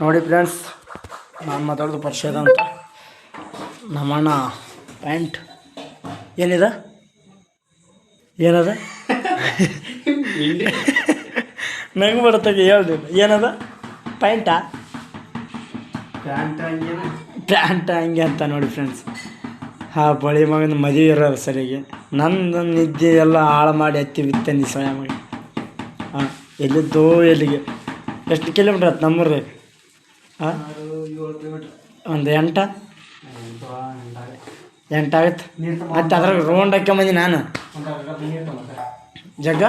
ನೋಡಿ ಫ್ರೆಂಡ್ಸ್ ನಾನು ಮಾತಾಡೋದು ಪರಿಚಯದ ಅಂತ. ನಮ್ಮಣ್ಣ ಪ್ಯಾಂಟ್ ಏನಿದೆ? ಏನದ? ನಂಗೆ ಬರ್ತದೆ ಹೇಳ್ದೆ. ಏನದ? ಪ್ಯಾಂಟಾ? ಪ್ಯಾಂಟ ಹಂಗೆ ಅಂತ ನೋಡಿ ಫ್ರೆಂಡ್ಸ್. ಆ ಬಳಿ ಮಗನ ಮದುವೆ ಇರೋದು ಸರಿಗೆ. ನನ್ನ ನಿದ್ದೆ ಎಲ್ಲ ಹಾಳು ಮಾಡಿ ಹತ್ತಿ ಬಿತ್ತೆ ನೀ ಸ್ವಯಂ ಹಾಂ ಎಲ್ಲಿದ್ದೋ ಎಲ್ಲಿಗೆ. ಎಷ್ಟು ಕಿಲೋಮೀಟ್ರ್ ಆಯ್ತು ನಮ್ಮೂರ್ದಾಗ ಒಂದು ಎಂಟ? ಎಂಟಾಗತ್ತೆ ಮತ್ತು ಅದ್ರಾಗ ರೌಂಡ್ ಹಾಕ್ಯಂಬಂದಿ ನಾನು. ಜಗ್ಗ?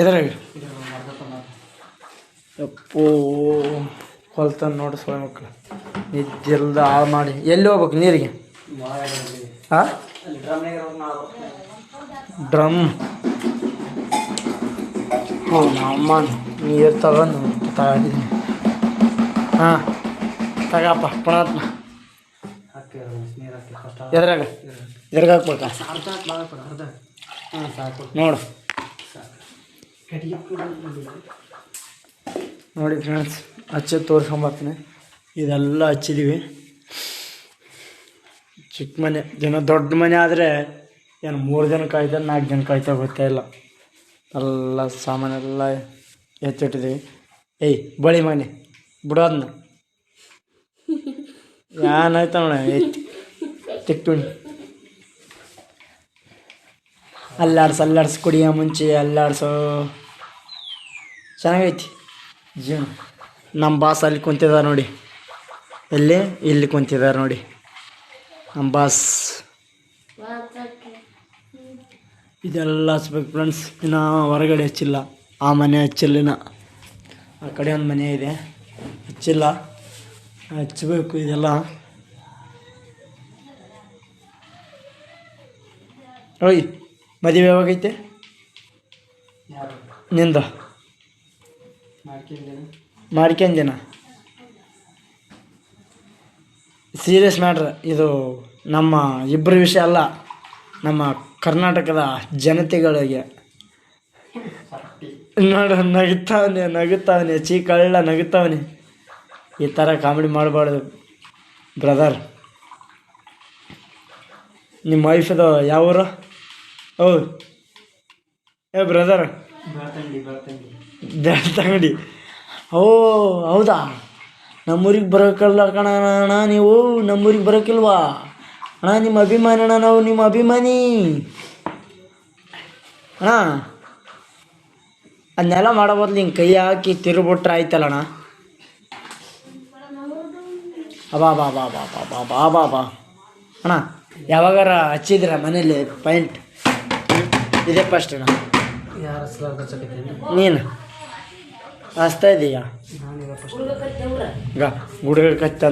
ಎದ್ರಾಗ? ಅಪ್ಪೋ ಹೊಲ್ತಂದು ನೋಡಿ ಸೊಳ್ಳೆ ಮಕ್ಕಳು ನಿಜಲ್ದ ಹಾಳು ಮಾಡಿ. ಎಲ್ಲಿ ಹೋಗ್ಬೇಕು ನೀರಿಗೆ? ಹಾಂ ಡ್ರಮ್. ಹ್ಞೂ ನಮ್ಮ ನೀರು ತಗೊಂಡು ತಗೊಂಡಿದ್ದೀನಿ ಹಾಂ, ತಗಪ್ಪ, ಪುಣಾತ್ಮ. ಎದ್ರಾಗ ಎದ್ರಾಗ ಹಾಕ್ಬೇಕ? ನೋಡು. ನೋಡಿ ಫ್ರೆಂಡ್ಸ್ ಹಚ್ಚಿ ತೋರಿಸ್ಕೊಂಬರ್ತೀನಿ. ಇದೆಲ್ಲ ಹಚ್ಚಿದ್ದೀವಿ ಚಿಕ್ಕ ಮನೆ, ಜನ ದೊಡ್ಡ ಮನೆ ಆದರೆ ಏನು ಮೂರು ಜನ ಕಾಯ್ತಾರೆ, ನಾಲ್ಕು ಜನ ಕಾಯ್ತಾ ಗೊತ್ತೇ ಇಲ್ಲ. ಎಲ್ಲ ಸಾಮಾನೆಲ್ಲ ಎತ್ತಿಟ್ಟಿದ್ದೀವಿ. ಏಯ್ ಬಳಿ ಮನೆ ಬಿಡೋದನ್ನ ಏನಾಯ್ತ ನೋಡ ಎತ್ತಿ ಅಲ್ಲಾಡ್ಸು ಅಲ್ಲಾಡ್ಸು ಕುಡಿಯೋ ಮುಂಚೆ ಅಲ್ಲಾಡ್ಸೋ. ಚೆನ್ನಾಗೈತಿ. ಜೀವನ. ನಮ್ಮ ಬಾಸ್ ಅಲ್ಲಿ ಕುಂತಿದ್ದಾರೆ ನೋಡಿ. ಎಲ್ಲಿ? ಇಲ್ಲಿ ಕುಂತಿದ್ದಾರೆ ನೋಡಿ. ನಮ್ಮ ಬಾಸ್. ಇದೆಲ್ಲ ಹಚ್ಬೇಕು ಫ್ರೆಂಡ್ಸ್ ಇನ್ನೂ ಹೊರಗಡೆ ಹಚ್ಚಿಲ್ಲ. ಆ ಮನೆ ಹಚ್ಚಿಲ್ಲಿನ. ಆ ಕಡೆ ಒಂದು ಮನೆ ಇದೆ. ಹಚ್ಚಿಲ್ಲ. ಹಚ್ಚಬೇಕು ಇದೆಲ್ಲ. ಓಯ್, ಮದುವೆ ಯಾವಾಗೈತೆ? ನಿಂದ? ಮಾಡ್ಕೊಂದಿನ ಸೀರಿಯಸ್ ಮ್ಯಾಟ್ರ್ ಇದು ನಮ್ಮ ಇಬ್ಬರ ವಿಷಯ ಅಲ್ಲ. ನಮ್ಮ ಕರ್ನಾಟಕದ ಜನತೆಗಳಿಗೆ. ನೋಡು ನಗುತ್ತಾವನೆ ನಗುತ್ತಾವನೆ ಚೀ ಕಳ್ಳ ನಗುತ್ತಾವನೆ. ಈ ಥರ ಕಾಮಿಡಿ ಮಾಡಬಾರ್ದು ಬ್ರದರ್ ನಿಮ್ಮ ವೈಫದು ಯಾವ ಊರು? ಓ ಏ ಬ್ರದರ್ ಬೆಳ್ತಂಗಿ ಬೆಳ್ತಂಗಿ ಬೆಳ್ತಂಗಡಿ ಓ ಹೌದಾ? ನಮ್ಮೂರಿಗೆ ಬರೋಕಲ್ಲ ಕಣ ಅಣ್ಣ ನೀವು ನಮ್ಮೂರಿಗೆ ಬರೋಕಿಲ್ವಾ? ಅಣ್ಣ ನಿಮ್ಮ ಅಭಿಮಾನಿ ಅಣ್ಣ ನಾವು ನಿಮ್ಮ ಅಭಿಮಾನಿ. ಅಣ್ಣ ಅದನ್ನೆಲ್ಲ ಮಾಡೋ ಬದ್ಲು ಹಿಂಗೆ ಕೈ ಹಾಕಿ ತಿರುಬಿಟ್ರೆ ಆಯ್ತಲ್ಲಣ ಅಣ್ಣ ಅಬಾ ಬಾ ಬಾ ಬಾ ಬಾ ಬಾ ಬಾ ಬಾ ಬಾ. ಅಣ್ಣ ಯಾವಾಗಾರ ಹಚ್ಚಿದ್ರ ಮನೇಲಿ ಪೈಂಟ್ ಇದೇ ಫಸ್ಟ್ ಅಣ್ಣ. ನೀನು. ಹಚ್ತಾ ಇದೀಯಾ?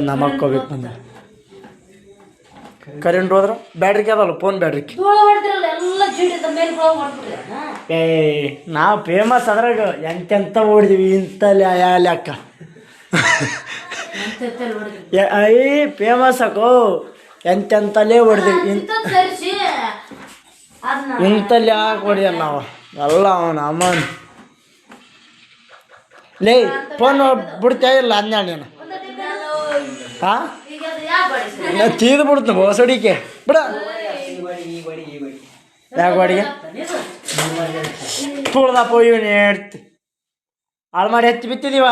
ನಮ್ಮ ಹಾಕೋಬೇಕು ಬಂದ. ಕರೆಂಟ್ ಹೋದ್ರ ಬ್ಯಾಟ್ರಿಗೆ ಅದಲ್ಲ ಫೋನ್ ಬ್ಯಾಟ್ರಿಗೆ. ಮಾಡ್ಬಿಟ್ರೆ ಏ ನಾವು ಫೇಮಸ್ ಅದ್ರಾಗ ಎಂತೆಂತ ಓಡಿದ್ವಿ ಇಂಥ ಯಾ ಲೆಕ್ಕ. ಏ- ಐ ಫೇಮಸ್ ಅಕೋ ಎಂತೆಂತಲೇ ಹೊಡೆದ್ವಿ ಇಂಥ ಇಂಥಲ್ಲಿ ಯಾಕೆ ಹೊಡಿಯ ನಾವು. ಎಲ್ಲ ಅವನು ಅಮ್ಮನ್. ಲೇ ಫೋನ್ ಬಿಡ್ತೇ ಇಲ್ಲ ಹನ್ನೆರಡು ನೀನು? ಹಾಂ? ಚೀದ ಬಿಡುತ್ತೆ ಬೋಸ್ ಹೊಡಿಕೆ ಬಿಡ ಯಾಕೆ ಬಾಡಿಗೆ ತುಳ್ದಪ್ಪ ಇವನು ಹೇಳ್ತಿ ಹಾಳು ಮಾಡಿ ಹಚ್ಚಿ ಬಿತ್ತಿದೀವ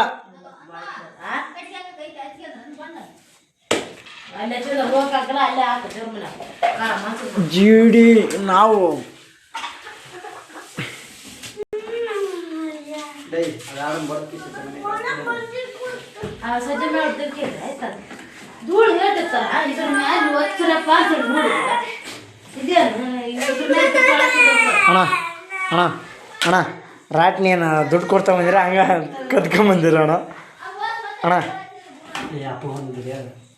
ಜೀಡಿ ನಾವು ಸಜ್ಜೆ ಮಾಡ್ತಿರ್ತೀರ ಆಯ್ತಾ ಧೂಳು ಹೇಳ್ತಿರ್ತಾರ. ಇದ್ರ ಮ್ಯಾಲೆ ಒತ್ತರಪ್ಪ ಅಂತ ಧೂಳು. ನೋಡಿ ಇದೇನು ಇದ್ರ ಮೇಲೆ ಅಣ್ಣ ಅಣ್ಣ ಅಣ್ಣ ರಾಟ್ನಿ ನೀನು ದುಡ್ಡು ಕೊಡ್ತಾ ಬಂದಿರ ಹಂಗ ಕದ್ಕೊಂಬಂದಿರ ಅಣ್ಣ? ಅಣ್ಣ.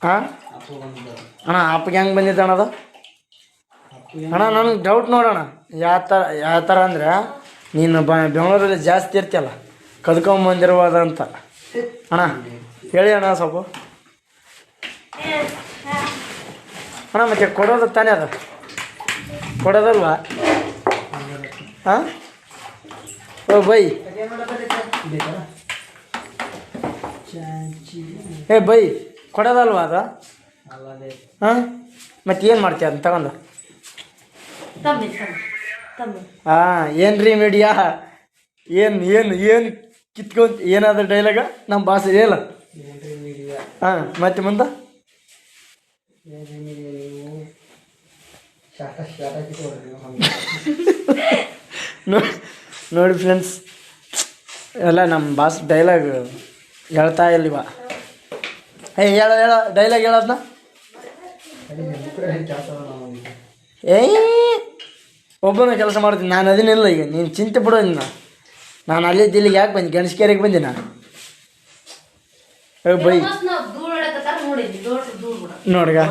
ಹಾಂ ಅಣ್ಣ ಅಪ್ಪಗೆ ಹೆಂಗೆ ಬಂದಿದ್ದ ಅದು? ಅಣ್ಣ ನನಗೆ ಡೌಟ್ ನೋಡೋಣ ಯಾವ ಥರ ಯಾವ ಥರ ಅಂದ್ರೆ ನೀನು ಬ ಬೆಂಗಳೂರಲ್ಲಿ ಜಾಸ್ತಿ ಇರ್ತೀಯಲ್ಲ ಕದ್ಕೊಂಬಂದಿರುವುದು ಅಂತ ಅಣ್ಣ ಹೇಳಿ ಅಣ್ಣ ಸ್ವಲ್ಪ. ಅಣ್ಣ ಮತ್ತೆ ಕೊಡೋದು ತಾನೇ ಅದು? ಕೊಡೋದಲ್ವಾ? ಹಾಂ ಓ ಬೈ. ಏ ಬೈ ಕೊಡೋದಲ್ವಾ ಅದು? ಹಾಂ ಮತ್ತೆ ಏನು ಮಾಡ್ತೀಯ ಅದನ್ನ ತಗೊಂಡು? ತಮ್ಮಿ ತಮ್ಮಿ ತಮ್ಮಿ. ಹಾಂ ಏನು ರೀ ಮೀಡಿಯಾ ಏನು ಏನು ಏನು ಕಿತ್ಕೊಂತ ಏನಾದರೂ ಡೈಲಾಗ ನಮ್ಮ ಭಾಷೆ ಹೇಳ. ಹಾಂ ಮತ್ತೆ ಮುಂದೆ ಏನ್ರಿ ಮೀಡಿಯಾ ನೀವು ಶಾಟ ಶಾಟ ಕಿತ್ಕೊಡ್ರಿ ನೀವು ಹಂಗೆ ನೋ- ನೋಡಿ ಫ್ರೆಂಡ್ಸ್ ಎಲ್ಲ ನಮ್ಮ ಬಾಸ್ ಡೈಲಾಗ್ ಹೇಳ್ತಾ ಇಲ್ವಾ ಏ ಹೇಳ ಹೇಳ ಡೈಲಾಗ್ ಹೇಳೋದ್ನ? ಏಯ್, ಒಬ್ಬನ ಕೆಲಸ ಮಾಡ್ತೀನಿ. ನಾನು ಅದನ್ನಿಲ್ಲ ಈಗ. ನೀನು ಚಿಂತೆ ಬಿಡೋ ಇನ್ನ. ನಾನು ಅಲ್ಲಿ ದಿಲ್ಲಿಗೆ ಯಾಕೆ ಬಂದು? ಗಣಸ್ಕೇರಿಗೆ ಕೇರಿಗೆ ಬಂದಿನ? ಬೈ. ಮಸ್ತ್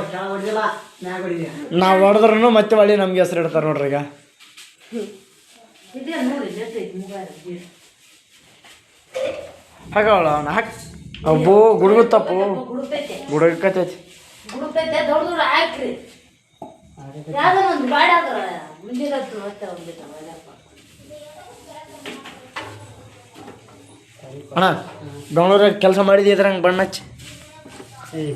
ನಾವು ಹೊಡೆದ್ರೂ ಮತ್ತೆ ಒಳ್ಳೆ ನಮ್ಗೆ ಹೆಸರು ಇಡ್ತಾರೆ ನೋಡ್ರಿ ಈಗ. ಹಾಕವಳ ಅವನ ಹಾಕ್ ಅಬ್ಬೋ ಗುಡುಗುತ್ತಪ್ಪು. ಗುಡುಗತ್ತೈತಿ ಅಣ್ಣ ಬೆಂಗಳೂರಾಗ ಕೆಲಸ ಮಾಡಿದ್ಯಾ ಇದ್ರ ಹಂಗೆ ಬಣ್ಣ ಹಚ್ಚಿ?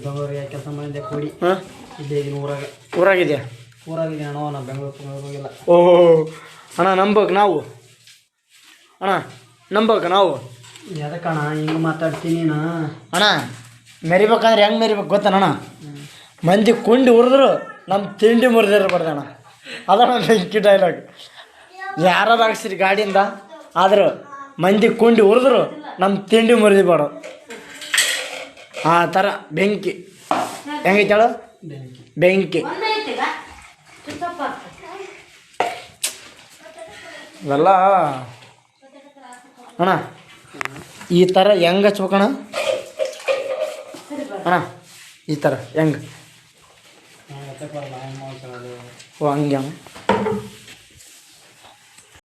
ಬೆಂಗಳೂರಿಗೆ ಕೆಲಸ ಮಾಡಿದ್ದೆ ಕೊಡಿ. ಹಾಂ? ಇಲ್ಲೇ ಇದೀನಿ ಊರಾಗ. ಊರಾಗಿದೆಯಾ? ಊರಾಗಿದ್ದೀನಿ ಅಣ್ಣ ನಾ ಬೆಂಗಳೂರು ಹೋಗಿಲ್ಲ. ಓಹೋ ಅಣ್ಣ ನಂಬಕ್ ನಾವು? ಅಣ್ಣ ನಂಬಕ್ ನಾವು? ಎದಕ್ಕಣ್ಣ ಹಿಂಗೆ ಮಾತಾಡ್ತೀನಿ ನಾ. ಅಣ್ಣ ಮೆರಿಬೇಕಂದ್ರೆ ಹೆಂಗೆ ಮೆರಿಬೇಕು ಗೊತ್ತಣ್ಣ ಮಂದಿ ಕುಂಡಿ ಉರಿದ್ರು ನಮ್ಮ ತಿಂಡಿ ಮುರಿದಿರ್ಬಾರ್ದು ಅಣ್ಣ. ಅದಣ್ಣ ಬೆಂಕಿ ಡೈಲಾಗ್ ಯಾರಾದ್ರು ಹಾಕ್ಸಿರಿ ಗಾಡಿಯಿಂದ ಆದ್ರೆ ಮಂದಿ ಕುಂಡಿ ಉರಿದ್ರು ನಮ್ಮ ತಿಂಡಿ ಮುರಿದಿಬಾರ್ದು ಆ ಥರ ಬೆಂಕಿ. ಹೆಂಗೈತೆ ಹೇಳು ಬೆಂಕಿ. ಇವೆಲ್ಲ ಅಣ್ಣ ಈ ಥರ ಹೆಂಗೆ ಹಚ್ಬೇಕಣ್ಣ? ಅಣ್ಣ ಈ ಥರ ಹೆಂಗೆ? ಹೆಂಗೆ